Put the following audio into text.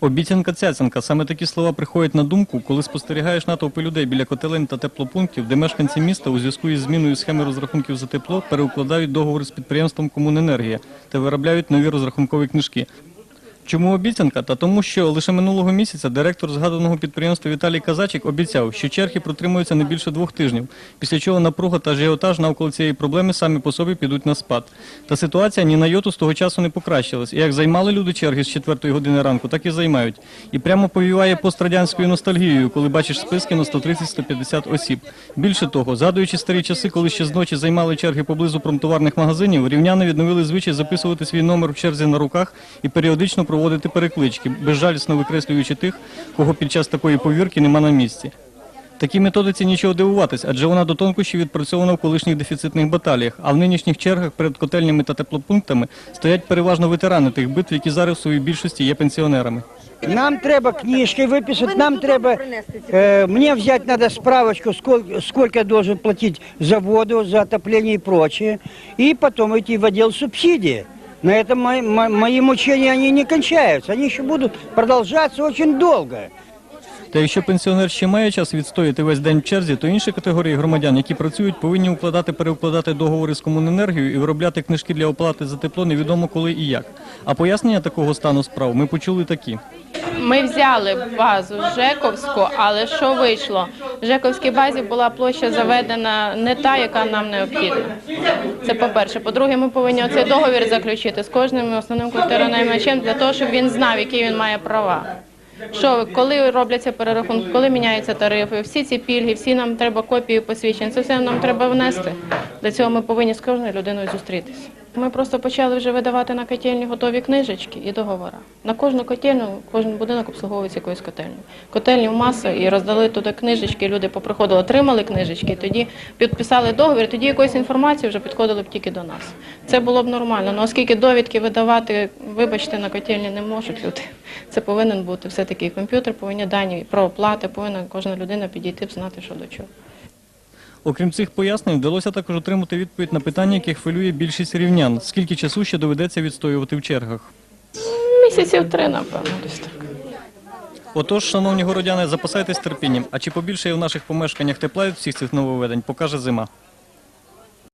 Обіцянка цяцянка. Саме такі слова приходять на думку, коли спостерігаєш натовпи людей біля котелень та теплопунктів, де мешканці міста у зв'язку із зміною схеми розрахунків за тепло переукладають договори з підприємством Комуненергія та виробляють нові розрахункові книжки. Чому обіцянка? Та тому, що лише минулого місяця директор згаданого підприємства Віталій Казачик обіцяв, що черги протримуються не більше двох тижнів, після чого напруга та ажіотаж навколо цієї проблеми самі по собі підуть на спад. Та ситуація ні на йоту з того часу не покращилась. І як займали люди черги з 4 години ранку, так і займають. І прямо повіває пострадянською ностальгією, коли бачиш списки на 130-150 осіб. Більше того, згадуючи старі часи, коли ще зночі займали черги поблизу промтоварних магазинів, рівняни відновили звичай записувати свій номер в черзі на руках і періодично проводити переклички, безжалісно викреслюючи тих, кого під час такої повірки нема на місці. Такій методиці нічого дивуватись, адже вона до тонкощів відпрацьована в колишніх дефіцитних баталіях, а в нинішніх чергах перед котельнями та теплопунктами стоять переважно ветерани тих битв, які зараз у своїй більшості є пенсіонерами. Нам треба книжки выписать, нам треба, э, мне взять надо справочку, сколько, сколько я должен платить за воду, за отопление и прочее, и потом идти в отдел субсидии. На этом мои, мо- мои мучения, они не кончаются, они еще будут продолжаться очень долго. Та якщо пенсіонер ще має час відстояти весь день в черзі, то інші категорії громадян, які працюють, повинні укладати, переукладати договори з комуненергією і виробляти книжки для оплати за тепло невідомо коли і як. А пояснення такого стану справ ми почули такі. Ми взяли базу Жековську, але що вийшло? Жековській базі була площа заведена не та, яка нам необхідна. Це по-перше. По-друге, ми повинні цей договір заключити з кожним основним квартиронаймачем для того, щоб він знав, які він має права. Що коли робляться перерахунки, коли міняються тарифи, всі ці пільги, всі нам треба копії посвідчень, це все нам треба внести. Для цього ми повинні з кожною людиною зустрітися. Ми просто почали вже видавати на котельні готові книжечки і договори. На кожну котельну, кожен будинок обслуговується якоюсь котельню. Котельні в маса і роздали туди книжечки. Люди поприходили, отримали книжечки, тоді підписали договір. Тоді якоїсь інформації вже підходили б тільки до нас. Це було б нормально. Ну оскільки довідки видавати, вибачте, на котельні не можуть люди. Це повинен бути все таки комп'ютер, повинні дані про оплати, повинна кожна людина підійти б знати, що до чого. Окрім цих пояснень, вдалося також отримати відповідь на питання, яке хвилює більшість рівнян. Скільки часу ще доведеться відстоювати в чергах? Місяців три, напевно, десь так. Отож, шановні городяни, запасайтесь терпінням. А чи побільшає в наших помешканнях тепла від всіх цих нововведень, покаже зима.